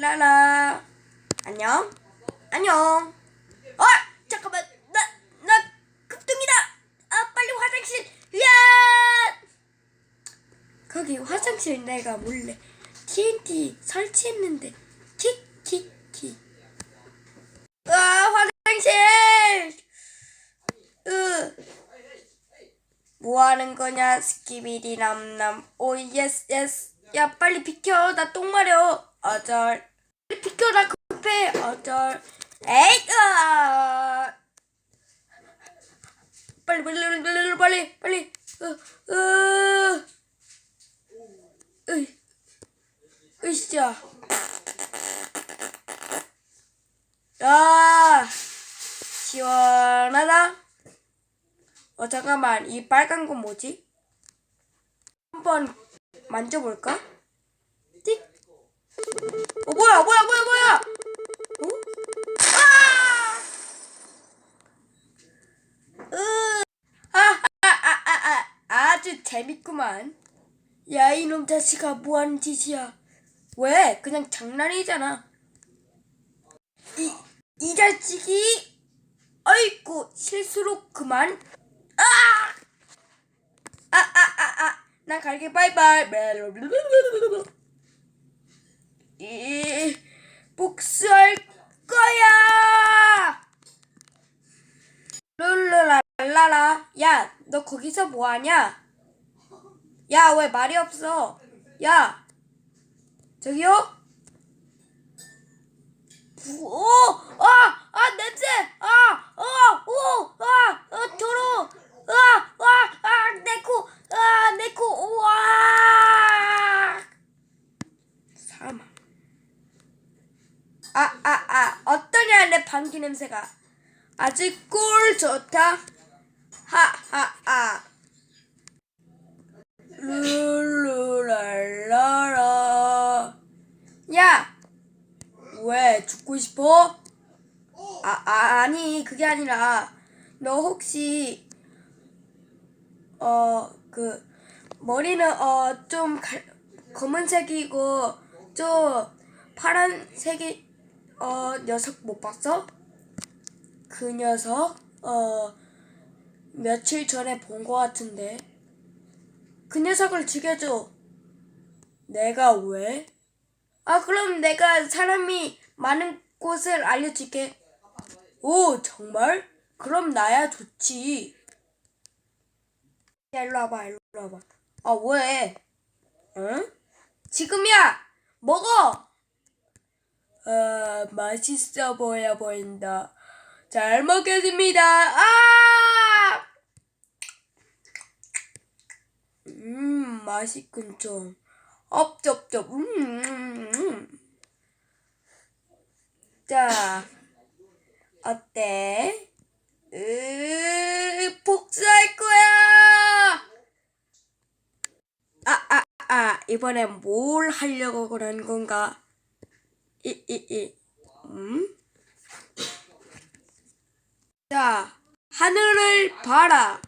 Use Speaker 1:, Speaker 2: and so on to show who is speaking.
Speaker 1: 라라. 안녕. 안녕. 어 잠깐만. 나 나 급등이다. 아 빨리 화장실. 야! 거기 화장실 내가 몰래 TNT 설치했는데. 킥킥킥. 아 화장실! 으. 뭐 하는 거냐? 스키비디 남남 오 예스 예스. 야 빨리 비켜. 나 똥 마려. 빨리 비켜 나 급해. 어쩔. 에이 아. 빨리 빨리 빨리 빨리 빨리 빨리 으으. 으이. 으쌰 야. 시원하다. 어 잠깐만. 이 빨간 건 뭐지? 한번 만져볼까? 띡. 어 뭐야 뭐야 뭐야 뭐야? 어? 아! 으. 아, 아, 아, 아, 아, 아주 재밌구만. 야 이놈 자식아 뭐하는 짓이야? 왜? 그냥 장난이잖아. 이, 이 자식이 아이고 실수로 그만 아! 아, 아, 아, 아. 난 갈게, 바이바이. 이, 복수할 거야! 룰루랄라라. 야, 너 거기서 뭐 하냐? 야, 왜 말이 없어? 야, 저기요? 오, 아, 아, 냄새! 아, 어, 오, 아, 어, 더러워! 아, 와, 아, 내 코, 아, 내 코, 우와! 사람. 아, 아, 아, 어떠냐, 내 방귀 냄새가. 아주 꿀 좋다. 하, 하, 하. 룰루랄라라. 야! 왜 죽고 싶어? 아, 아 아니 그게 아니라 너 혹시 어 그 머리는 어좀 검은색이고 좀 파란색이 어 녀석 못 봤어? 그 녀석 어 며칠 전에 본거 같은데 그 녀석을 죽여줘. 내가 왜? 아, 그럼 내가 사람이 많은 곳을 알려줄게. 오, 정말? 그럼 나야 좋지. 야, 일로 와봐, 일로 와봐. 아, 왜? 응? 지금이야! 먹어! 아, 맛있어 보여 보인다. 잘 먹겠습니다. 아! 음, 맛있군 좀. 업접접. 음, 음, 음. 자, 어때? 으, 복수할 거야. 아, 아, 아, 이번엔 뭘 하려고 그러는 건가? 이, 이, 이, 음? 자, 하늘을 봐라.